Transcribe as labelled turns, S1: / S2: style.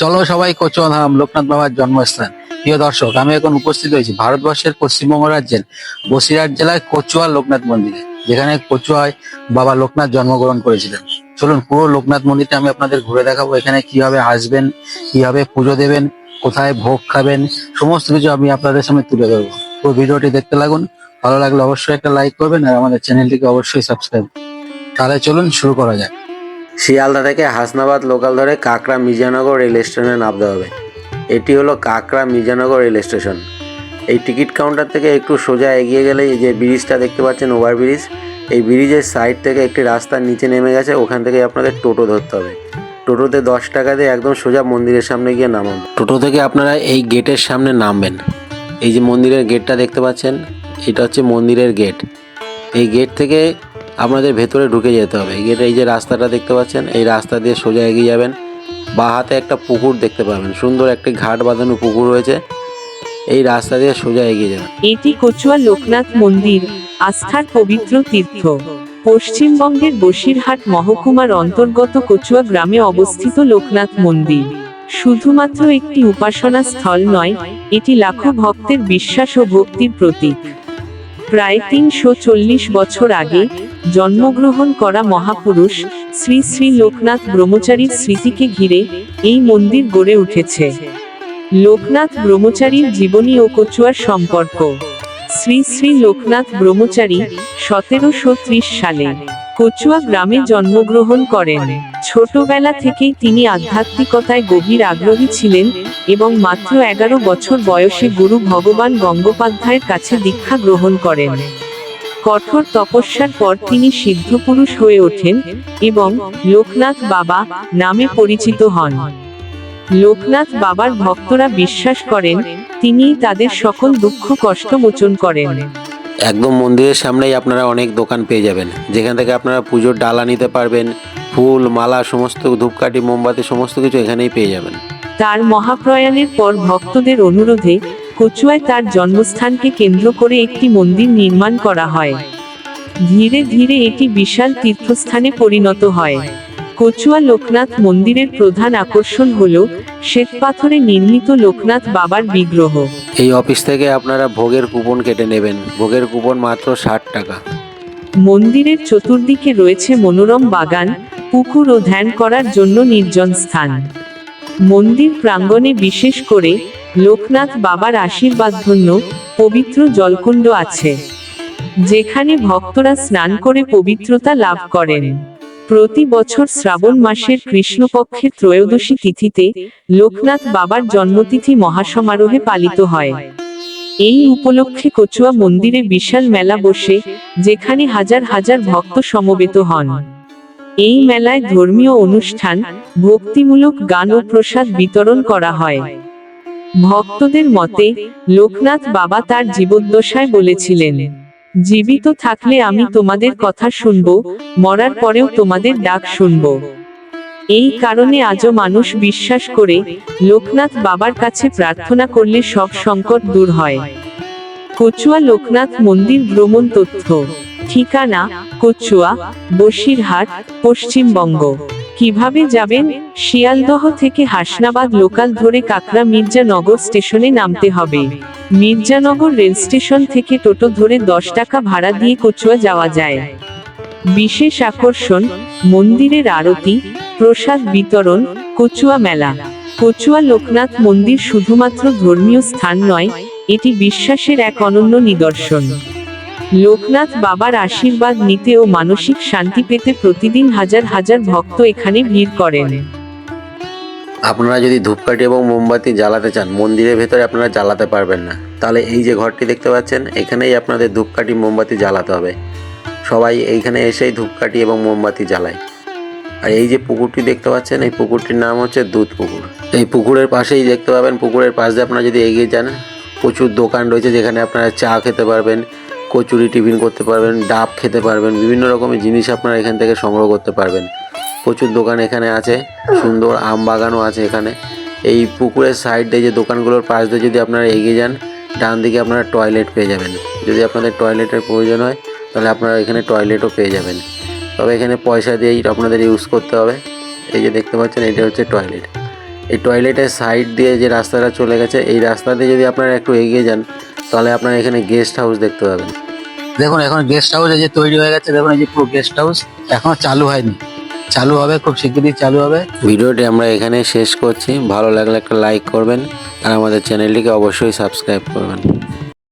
S1: চলো সবাই কোচধাম লোকনাথ বাবার জন্মস্থান। প্রিয় দর্শক, আমি এখন উপস্থিত হয়েছি ভারতবর্ষের পশ্চিমবঙ্গ রাজ্যের বসিরহাট জেলায় কচুয়া লোকনাথ মন্দিরে, যেখানে কচুয়ায় বাবা লোকনাথ জন্মগ্রহণ করেছিলেন। চলুন পুরো লোকনাথ মন্দিরটা আমি আপনাদের ঘুরে দেখাবো, এখানে কীভাবে আসবেন, কীভাবে পুজো দেবেন, কোথায় ভোগ খাবেন, সমস্ত কিছু আমি আপনাদের সামনে তুলে ধরবো। পুরো ভিডিওটি দেখতে লাগুন, ভালো লাগলে অবশ্যই একটা লাইক করবেন আর আমাদের চ্যানেলটিকে অবশ্যই সাবস্ক্রাইব তাহলে চলুন শুরু করা যাক।
S2: শিয়ালদা থেকে হাসনাবাদ লোকাল ধরে কাকড়া মির্জানগর রেল স্টেশনে নামতে হবে। এটি হলো কাকড়া মির্জানগর রেল স্টেশন এই টিকিট কাউন্টার থেকে একটু সোজা এগিয়ে গেলে যে ব্রিজটা দেখতে পাচ্ছেন ওভার ব্রিজ এই ব্রিজের সাইড থেকে একটি রাস্তার নিচে নেমে গেছে, ওখান থেকে আপনাদের টোটো ধরতে হবে। টোটোতে দশ টাকা দিয়ে একদম সোজা মন্দিরের সামনে গিয়ে নামান টোটো থেকে আপনারা এই গেটের সামনে নামবেন। এই যে মন্দিরের গেটটা দেখতে পাচ্ছেন, এটা হচ্ছে মন্দিরের গেট এই গেট থেকে আপনাদের ভেতরে ঢুকে যেতে হবে। এই এই যে রাস্তাটা দেখতে পাচ্ছেন, এই রাস্তা দিয়ে সোজা এগিয়ে যাবেন। বা হাতে একটা পুকুর দেখতে পাবেন। সুন্দর একটি ঘাট বাঁধানো পুকুর রয়েছে। এই রাস্তা দিয়ে সোজা এগিয়ে যাবেন।
S3: এটি কচুয়া লোকনাথ মন্দির, আস্থার পবিত্র তীর্থ। পশ্চিমবঙ্গের বসিরহাট মহকুমার অন্তর্গত কচুয়া গ্রামে অবস্থিত লোকনাথ মন্দির। শুধুমাত্র একটি উপাসনা স্থল নয়, এটি লাখো ভক্তের বিশ্বাস ও ভক্তির প্রতীক। প্রায় তিনশো চল্লিশ বছর আগে জন্মগ্রহণ করা মহাপুরুষ শ্রী শ্রী লোকনাথ ব্রহ্মচারীর স্মৃতিকে ঘিরে এই মন্দির গড়ে উঠেছে। লোকনাথ ব্রহ্মচারীর জীবনী ও কচুয়ার সম্পর্ক। শ্রী শ্রী লোকনাথ ব্রহ্মচারী সতেরোশো ত্রিশ সালে কচুয়া গ্রামে জন্মগ্রহণ করেন। ছোটবেলা থেকেই তিনি আধ্যাত্মিকতায় গভীর আগ্রহী ছিলেন এবং মাত্র এগারো বছর বয়সে গুরু ভগবান গঙ্গোপাধ্যায়ের কাছে দীক্ষা গ্রহণ করেন। কঠোর তপস্যার পর তিনি সিদ্ধপুরুষ হয়ে ওঠেন এবং লোকনাথ বাবা নামে পরিচিত হন। লোকনাথ বাবার ভক্তরা বিশ্বাস করেন, তিনিই তাদের সকল দুঃখ কষ্ট মোচন করেন।
S2: একদম মন্দিরের সামনেই আপনারা অনেক দোকান পেয়ে যাবেন। যেখান থেকে আপনারা পুজোর ডালা নিতে পারবেন, ফুল, মালা, সমস্ত ধূপকাঠি, মোমবাতি, সমস্ত কিছু এখানেই পেয়ে যাবেন।
S3: তার মহাপ্রয়াণের পর ভক্তদের অনুরোধে কচুয়ায় তার জন্মস্থানকে কেন্দ্র করে একটি মন্দির নির্মাণ করা হয়। ধীরে ধীরে এটি বিশাল তীর্থস্থানে পরিণত হয়। কচুয়া লোকনাথ মন্দিরের প্রধান আকর্ষণ হল শ্বেতপাথরে নির্মিত লোকনাথ বাবার বিগ্রহ।
S2: এই অফিস থেকে আপনারা ভোগের কুপন কেটে নেবেন। ভোগের কুপন মাত্র ষাট টাকা।
S3: মন্দিরের চতুর্দিকে রয়েছে মনোরম বাগান পুকুর ও ধ্যান করার জন্য নির্জন স্থান। মন্দির প্রাঙ্গণে বিশেষ করে লোকনাথ বাবার আশীর্বাদধন্য পবিত্র জলকুণ্ড আছে যেখানে ভক্তরা স্নান করে পবিত্রতা লাভ করেন। প্রতি বছর শ্রাবণ মাসের কৃষ্ণপক্ষের ত্রয়োদশী তিথিতে লোকনাথ বাবার জন্মতিথি মহাসমারোহে পালিত হয়। এই উপলক্ষে কচুয়া মন্দিরে বিশাল মেলা বসে, যেখানে হাজার হাজার ভক্ত সমবেত হন। এই মেলায় ধর্মীয় অনুষ্ঠান, ভক্তিমূলক গান ও প্রসাদ বিতরণ করা হয়। ভক্তদের মতে, লোকনাথ বাবা তার জীবদ্দশায় বলেছিলেন জীবিত থাকলে আমি তোমাদের কথা শুনব মরার পরেও তোমাদের ডাক শুনব। এই কারণে আজও মানুষ বিশ্বাস করে লোকনাথ বাবার কাছে প্রার্থনা করলে সব সংকট দূর হয়। কচুয়া লোকনাথ মন্দির ভ্রমণ তথ্য। ঠিকানা কচুয়া বসিরহাট পশ্চিমবঙ্গ। কীভাবে যাবেন? শিয়ালদহ থেকে হাসনাবাদ লোকাল ধরে কাকরা মির্জানগর স্টেশনে নামতে হবে। মির্জানগর রেল স্টেশন থেকে টোটো ধরে দশ টাকা ভাড়া দিয়ে কচুয়া যাওয়া যায়। বিশেষ আকর্ষণ, মন্দিরের আরতি, প্রসাদ বিতরণ, কচুয়া মেলা। কচুয়া লোকনাথ মন্দির শুধুমাত্র ধর্মীয় স্থান নয়, এটি বিশ্বাসের এক অনন্য নিদর্শন। লোকনাথ বাবার আশীর্বাদ নিতে ও মানসিক শান্তি পেতে প্রতিদিন হাজার হাজার ভক্ত এখানে ভিড় করেন।
S2: আপনারা যদি ধূপকাঠি এবং মোমবাতি জ্বালাতে চান, মন্দিরের ভেতরে আপনারা জ্বালাতে পারবেন না। তাহলে এই যে ঘরটি দেখতে পাচ্ছেন, এখানেই আপনাদের ধূপকাঠি, মোমবাতি জ্বালাতে হবে। সবাই এইখানে এসেই ধূপকাঠি এবং মোমবাতি জ্বালায়। আর এই যে পুকুরটি দেখতে পাচ্ছেন, এই পুকুরটির নাম হচ্ছে দুধ পুকুর। এই পুকুরের পাশেই দেখতে পাবেন, পুকুরের পাশ দিয়ে আপনারা যদি এগিয়ে যান, প্রচুর দোকান রয়েছে যেখানে আপনারা চা খেতে পারবেন কচুরি টিফিন করতে পারবেন, ডাব খেতে পারবেন, বিভিন্ন রকমের জিনিস আপনারা এখান থেকে সংগ্রহ করতে পারবেন। প্রচুর দোকান এখানে আছে, সুন্দর আম বাগানও আছে এখানে। এই পুকুরের সাইড যে দোকানগুলোর পাশ দিয়ে যদি আপনারা এগিয়ে যান, ডান দিকে আপনারা টয়লেট পেয়ে যাবেন। যদি আপনাদের টয়লেটের প্রয়োজন হয়, তাহলে আপনারা এখানে টয়লেটও পেয়ে যাবেন। তবে এখানে পয়সা দিয়েই আপনাদের ইউজ করতে হবে। এই যে দেখতে পাচ্ছেন, এটা হচ্ছে টয়লেট এই টয়লেটের সাইড দিয়ে যে রাস্তাটা চলে গেছে, এই রাস্তা দিয়ে যদি আপনারা একটু এগিয়ে যান তাহলে আপনারা এখানে গেস্ট হাউস দেখতে পাবেন।
S1: দেখুন এখন গেস্ট হাউস এই যে তৈরি হয়ে গেছে দেখুন এই যে পুরো গেস্ট হাউস এখনও চালু হয়নি। চালু হবে খুব শিগগিরই চালু হবে।
S2: ভিডিওটি আমরা এখানে শেষ করছি। ভালো লাগলে একটা লাইক করবেন আর আমাদের চ্যানেলটিকে অবশ্যই সাবস্ক্রাইব করবেন।